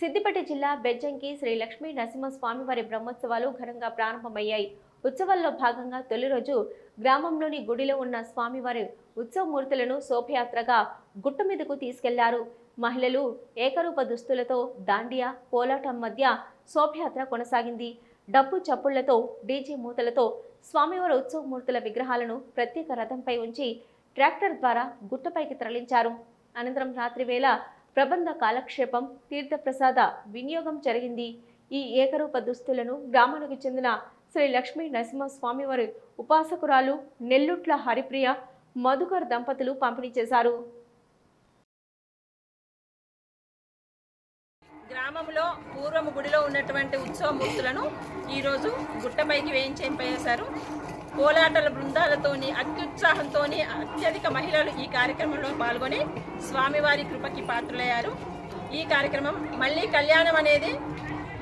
సిద్దిపేట జిల్లా బెజ్జంకి శ్రీ లక్ష్మీ నరసింహస్వామివారి బ్రహ్మోత్సవాలు ఘనంగా ప్రారంభమయ్యాయి. ఉత్సవాల్లో భాగంగా తొలి రోజు గ్రామంలోని గుడిలో ఉన్న స్వామివారి ఉత్సవమూర్తులను శోభయాత్రగా గుట్ట మీదకు తీసుకెళ్ళారు. మహిళలు ఏకరూప దుస్తులతో దాండియా కోలాటం మధ్య శోభయాత్ర కొనసాగింది. డప్పు చప్పుళ్ళతో డీజే మూతలతో స్వామివారి ఉత్సవమూర్తుల విగ్రహాలను ప్రత్యేక రథంపై ఉంచి ట్రాక్టర్ ద్వారా గుట్టపైకి తరలించారు. అనంతరం రాత్రి వేళ ప్రబంధ కాలక్షేపం తీర్థప్రసాద వినియోగం జరిగింది. ఈ ఏకరూప దుస్తులను గ్రామానికి చెందిన శ్రీ లక్ష్మీ నరసింహస్వామివారి ఉపాసకురాలు నెల్లుట్ల హరిప్రియ మధుకర్ దంపతులు పంపిణీ చేశారు. గ్రామంలో పూర్వము గుడిలో ఉన్నటువంటి ఉత్సవమూర్తులను ఈరోజు గుట్టపైకి పోయేశారు కోలాటల బృందాలతోని అత్యుత్సాహంతోని అత్యధిక మహిళలు ఈ కార్యక్రమంలో పాల్గొని స్వామివారి కృపకి పాత్రులయ్యారు. ఈ కార్యక్రమం మళ్ళీ కళ్యాణం అనేది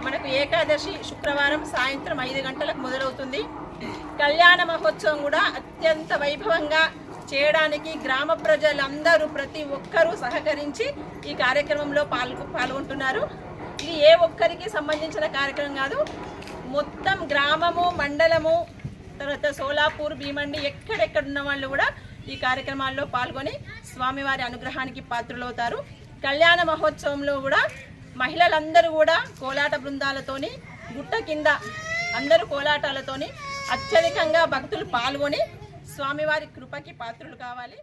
మనకు ఏకాదశి శుక్రవారం సాయంత్రం ఐదు గంటలకు మొదలవుతుంది. కళ్యాణ మహోత్సవం కూడా అత్యంత వైభవంగా చేయడానికి గ్రామ ప్రజలందరూ ప్రతి ఒక్కరూ సహకరించి ఈ కార్యక్రమంలో పాల్గొ పాల్గొంటున్నారు. ఇది ఏ ఒక్కరికి సంబంధించిన కార్యక్రమం కాదు. మొత్తం గ్రామము మండలము తర్వాత సోలాపూర్ భీమండి ఎక్కడెక్కడ ఉన్న వాళ్ళు కూడా ఈ కార్యక్రమాల్లో పాల్గొని స్వామివారి అనుగ్రహానికి పాత్రులవుతారు. కళ్యాణ మహోత్సవంలో కూడా మహిళలందరూ కూడా కోలాట బృందాలతోని గుట్ట కింద అందరూ కోలాటాలతోని అత్యధికంగా భక్తులు పాల్గొని స్వామివారి కృపకి పాత్రులు కావాలి.